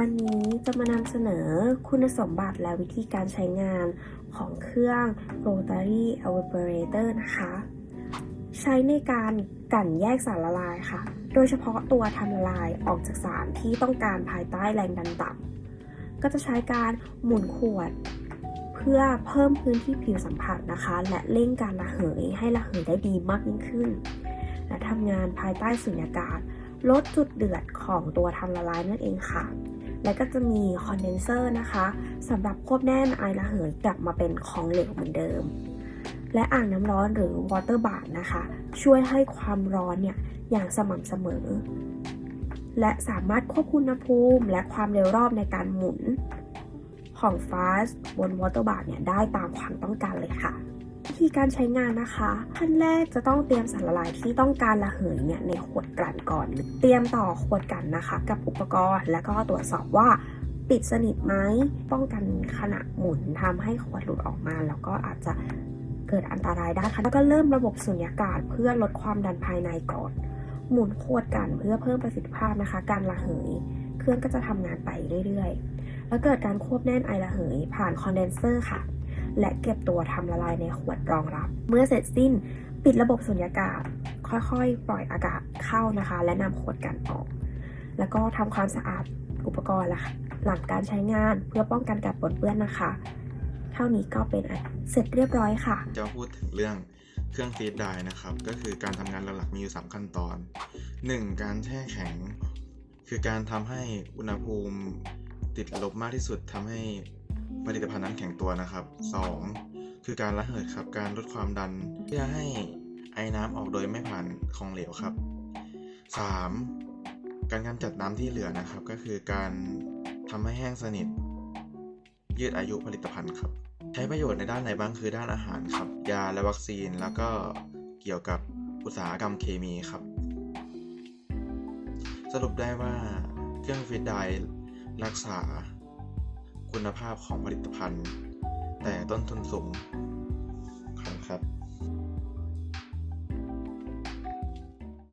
วันนี้จะมานำเสนอคุณสมบัติและวิธีการใช้งานของเครื่อง Rotary Evaporator นะคะ ใช้ในการกั่นแยกสารละลายค่ะ โดยเฉพาะตัวทำละลายออกจากสารที่ต้องการภายใต้แรงดันต่ำก็จะใช้การหมุนขวด เพื่อเพิ่มพื้นที่ผิวสัมผัสนะคะ และเร่งการระเหยให้ระเหยได้ดีมากยิ่งขึ้น และทำงานภายใต้สุญญากาศลดจุดเดือดของตัวทำละลายนั่นเองค่ะ และก็จะมีคอนเดนเซอร์นะคะสำหรับควบแน่นไอระเหยกลับมาเป็นของเหลวเหมือนเดิม และอ่างน้ำร้อนหรือ water bath นะคะ ช่วยให้ความร้อนเนี่ยอย่างสม่ำเสมอ และสามารถควบคุมอุณหภูมิ และความเร็วรอบในการหมุนของฟาสบน water bath เนี่ยได้ตามความต้องการเลยค่ะ วิธีการใช้งานนะคะขั้นแรกจะต้องเตรียมสารละลายที่ต้องการระเหยเนี่ยในขวดกลั่นก่อนเตรียมต่อขวดกลั่นนะคะ กับอุปกรณ์ แล้วก็ตรวจสอบว่าปิดสนิทไหมป้องกันขณะหมุนทำให้ขวดหลุดออกมา แล้วก็อาจจะเกิดอันตรายได้ค่ะแล้วก็เริ่มระบบสุญญากาศ เพื่อลดความดันภายในก่อน หมุนขวดกันเพื่อเพิ่มประสิทธิภาพนะคะ การระเหย เครื่องก็จะทำงานไปเรื่อยๆ แล้วเกิดการควบแน่นไอระเหยผ่านคอนเดนเซอร์ค่ะ และเก็บตัวทำละลายในขวดรองรับ เมื่อเสร็จสิ้นปิดระบบสุญญากาศ ค่อยๆ ปล่อยอากาศเข้านะคะ และนำขวดกันออก แล้วก็ทำความสะอาดอุปกรณ์ละหลังการใช้งานเพื่อป้องกันการปนเปื้อนนะคะ เท่านี้ก็เป็นเสร็จเรียบร้อยค่ะ จะพูดถึงเรื่องเครื่องฟีดได้นะครับ ก็คือการทำงานหลักๆมีอยู่ 3 ขั้นตอน 1. การแช่แข็ง คือการทำให้อุณหภูมิติดลบมากที่สุดทำให้ ผลิตภัณฑ์นั้นแข็งตัวนะครับ 2. คือการระเหยครับ การลดความดันเพื่อให้ไอ้น้ำออกโดยไม่ผ่านของเหลวครับ 3. การกำจัดน้ำที่เหลือนะครับ ก็คือการทำให้แห้งสนิท ยืดอายุผลิตภัณฑ์ครับ ใช้ประโยชน์ในด้านไหนบ้างคือด้านอาหารครับ ยาและวัคซีนแล้วก็เกี่ยวกับอุตสาหกรรมเคมีครับ สรุปได้ว่าเครื่องฟิตไดร์รักษา คุณภาพของผลิตภัณฑ์ แต่ต้นทุนสูง